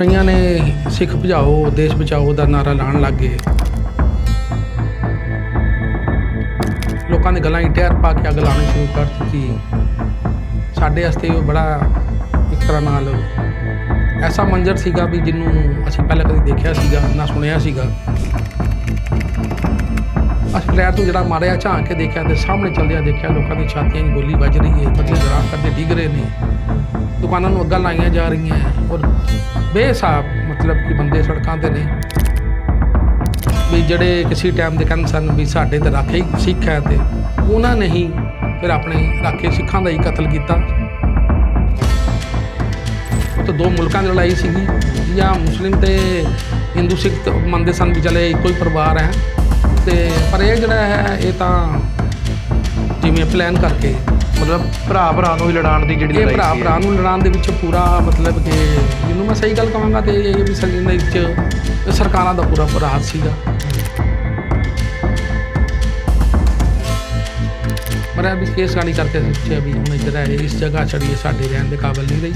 ਕਈਆਂ ਨੇ ਸਿੱਖ ਭਜਾਓ ਦੇਸ਼ ਬਚਾਓ ਦਾ ਨਾਰਾ ਲਾਉਣ ਲੱਗ ਗਏ। ਲੋਕਾਂ ਦੇ ਗਲਾਂ 'ਚ ਟਾਇਰ ਪਾ ਕੇ ਅੱਗ ਲਾਉਣੀ ਸ਼ੁਰੂ ਕਰ ਦਿੱਤੀ। ਸਾਡੇ ਵਾਸਤੇ ਉਹ ਬੜਾ ਇੱਕ ਤਰ੍ਹਾਂ ਨਾਲ ਐਸਾ ਮੰਜ਼ਰ ਸੀਗਾ ਵੀ ਜਿਹਨੂੰ ਅਸੀਂ ਪਹਿਲਾਂ ਕਦੇ ਦੇਖਿਆ ਸੀਗਾ, ਨਾ ਸੁਣਿਆ ਸੀਗਾ। ਅਸੀਂ ਫਲੈਟ ਤੋਂ ਜਿਹੜਾ ਮਾਰਿਆ, ਝਾਂਕ ਕੇ ਦੇਖਿਆ ਤੇ ਸਾਹਮਣੇ ਚੱਲਦਿਆਂ ਦੇਖਿਆ ਲੋਕਾਂ ਦੀ ਛਾਤੀਆਂ 'ਚ ਗੋਲੀ ਵੱਜ ਰਹੀ ਹੈ ਬੰਦੇ ਜਰਾਬ ਕਰਦੇ ਡਿੱਗ ਰਹੇ ਨੇ। ਦੁਕਾਨਾਂ ਨੂੰ ਅੱਗਾਂ ਲਾਈਆਂ ਜਾ ਰਹੀਆਂ ਔਰ ਬੇਹਿਸਾਬ ਮਤਲਬ ਕਿ ਬੰਦੇ ਸੜਕਾਂ ਤੇ ਨੇ। ਵੀ ਜਿਹੜੇ ਕਿਸੇ ਟਾਈਮ ਦੇ ਕਹਿੰਦੇ ਸਨ ਵੀ ਸਾਡੇ ਤੇ ਰਾਖੇ ਸਿੱਖ ਹੈ ਤੇ ਉਹਨਾਂ ਨੇ ਹੀ ਫਿਰ ਆਪਣੇ ਰਾਖੇ ਸਿੱਖਾਂ ਦਾ ਹੀ ਕਤਲ ਕੀਤਾ। ਉਹ ਤਾਂ ਦੋ ਮੁਲਕਾਂ ਦੀ ਲੜਾਈ ਸੀਗੀ। ਜਾਂ ਮੁਸਲਿਮ ਤੇ ਹਿੰਦੂ ਸਿੱਖ ਮੰਨਦੇ ਸਨ ਵੀ ਚਲੇ ਇੱਕੋ ਹੀ ਪਰਿਵਾਰ ਹੈ। ਤੇ ਪਰ ਇਹ ਜਿਹੜਾ ਹੈ, ਇਹ ਤਾਂ ਜਿਵੇਂ ਪਲਾਨ ਕਰਕੇ ਮਤਲਬ ਭਰਾ ਭਰਾ ਨੂੰ ਹੀ ਲੜਾਉਣ ਦੀ ਜਿਹੜੀ ਇਹ ਲੜਾਈ ਭਰਾ ਸੀ। ਭਰਾ ਨੂੰ ਲੜਾਉਣ ਦੇ ਵਿੱਚ ਪੂਰਾ ਮਤਲਬ ਕਿ ਜਿਹਨੂੰ ਮੈਂ ਸਹੀ ਗੱਲ ਕਹਾਂਗਾ ਤੇ ਇਹ ਵੀ ਸਰੀਰ ਦੇ ਵਿੱਚ ਸਰਕਾਰਾਂ ਦਾ ਪੂਰਾ ਪੂਰਾ ਹੱਥ ਸੀਗਾ। ਪਰ ਇਹ ਵੀ ਕੇਸ ਗਾਣੀ ਕਰਕੇ ਸੋਚਿਆ ਵੀ ਹੁਣ ਇੱਧਰ ਹੈ ਇਸ ਜਗ੍ਹਾ ਛੜੀਏ ਸਾਡੇ ਰਹਿਣ ਦੇ ਕਾਬਿਲ ਨਹੀਂ ਰਹੀ।